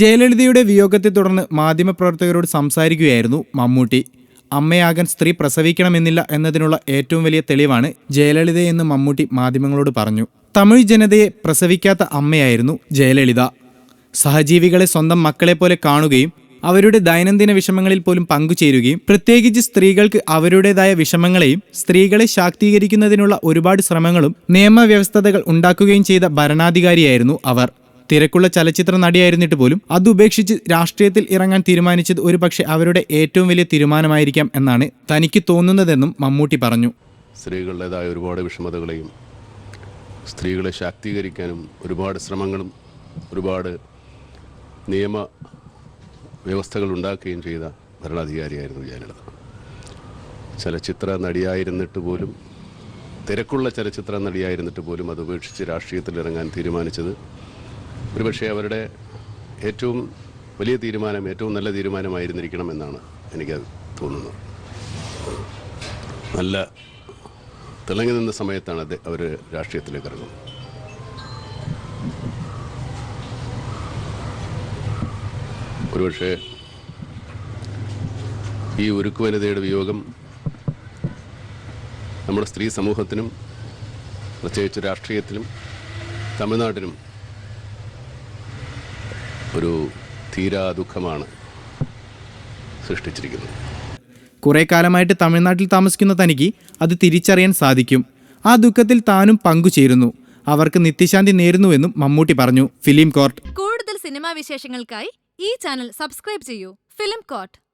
ജയലളിതയുടെ വിയോഗത്തെ തുടർന്ന് മാധ്യമപ്രവർത്തകരോട് സംസാരിക്കുകയായിരുന്നു മമ്മൂട്ടി. അമ്മയാകാൻ സ്ത്രീ പ്രസവിക്കണമെന്നില്ല എന്നതിനുള്ള ഏറ്റവും വലിയ തെളിവാണ് ജയലളിതയെന്ന് മമ്മൂട്ടി മാധ്യമങ്ങളോട് പറഞ്ഞു. തമിഴ് ജനതയെ പ്രസവിക്കാത്ത അമ്മയായിരുന്നു ജയലളിത. സഹജീവികളെ സ്വന്തം മക്കളെപ്പോലെ കാണുകയും അവരുടെ ദൈനംദിന വിഷമങ്ങളിൽ പോലും പങ്കുചേരുകയും പ്രത്യേകിച്ച് സ്ത്രീകൾക്ക് അവരുടേതായ വിഷമങ്ങളെയും സ്ത്രീകളെ ശാക്തീകരിക്കുന്നതിനുള്ള ഒരുപാട് ശ്രമങ്ങളും നിയമവ്യവസ്ഥതകൾ ഉണ്ടാക്കുകയും ചെയ്ത ഭരണാധികാരിയായിരുന്നു അവർ. തിരക്കുള്ള ചലച്ചിത്ര നടിയായിരുന്നിട്ട് പോലും അതുപേക്ഷിച്ച് രാഷ്ട്രീയത്തിൽ ഇറങ്ങാൻ തീരുമാനിച്ചത് ഒരുപക്ഷെ അവരുടെ ഏറ്റവും വലിയ തീരുമാനമായിരിക്കാം എന്നാണ് തനിക്ക് തോന്നുന്നതെന്നും മമ്മൂട്ടി പറഞ്ഞു. സ്ത്രീകളുടേതായ ഒരുപാട് വിഷമതകളെയും സ്ത്രീകളെ ശാക്തീകരിക്കാനും ഒരുപാട് ശ്രമങ്ങളും ഒരുപാട് നിയമ വ്യവസ്ഥകൾ ഉണ്ടാക്കുകയും ചെയ്ത ഭരണാധികാരിയായിരുന്നു ജയലളിത. ചലച്ചിത്ര നടിയായിരുന്നിട്ട് പോലും തിരക്കുള്ള ചലച്ചിത്ര നടിയായിരുന്നിട്ട് പോലും അത് ഉപേക്ഷിച്ച് രാഷ്ട്രീയത്തിൽ ഇറങ്ങാൻ തീരുമാനിച്ചത് ഒരുപക്ഷെ അവരുടെ ഏറ്റവും വലിയ തീരുമാനം ഏറ്റവും നല്ല തീരുമാനമായിരുന്നിരിക്കണം എന്നാണ് എനിക്ക് തോന്നുന്നത്. നല്ല തിളങ്ങി നിന്ന സമയത്താണ് അത് അവർ രാഷ്ട്രീയത്തിലേക്ക് ഇറങ്ങുന്നത്. ഒരുപക്ഷെ ഈ ഉരുക്കു വനിതയുടെ വിയോഗം നമ്മുടെ സ്ത്രീ സമൂഹത്തിനും പ്രത്യേകിച്ച് രാഷ്ട്രീയത്തിലും തമിഴ്നാട്ടിനും ഒരു തീരാ ദുഃഖമാണ് സൃഷ്ടിച്ചിരിക്കുന്നത്. കുറെ കാലമായിട്ട് തമിഴ്നാട്ടിൽ താമസിക്കുന്ന തനിക്ക് അത് തിരിച്ചറിയാൻ സാധിക്കും. ആ ദുഃഖത്തിൽ താനും പങ്കുചേരുന്നു. അവർക്ക് നിത്യശാന്തി നേരുന്നുവെന്നും മമ്മൂട്ടി പറഞ്ഞു. Film court. കൂടുതൽ സിനിമാ വിശേഷങ്ങൾക്കായി ഈ ചാനൽ സബ്സ്ക്രൈബ് ചെയ്യൂ. Film coat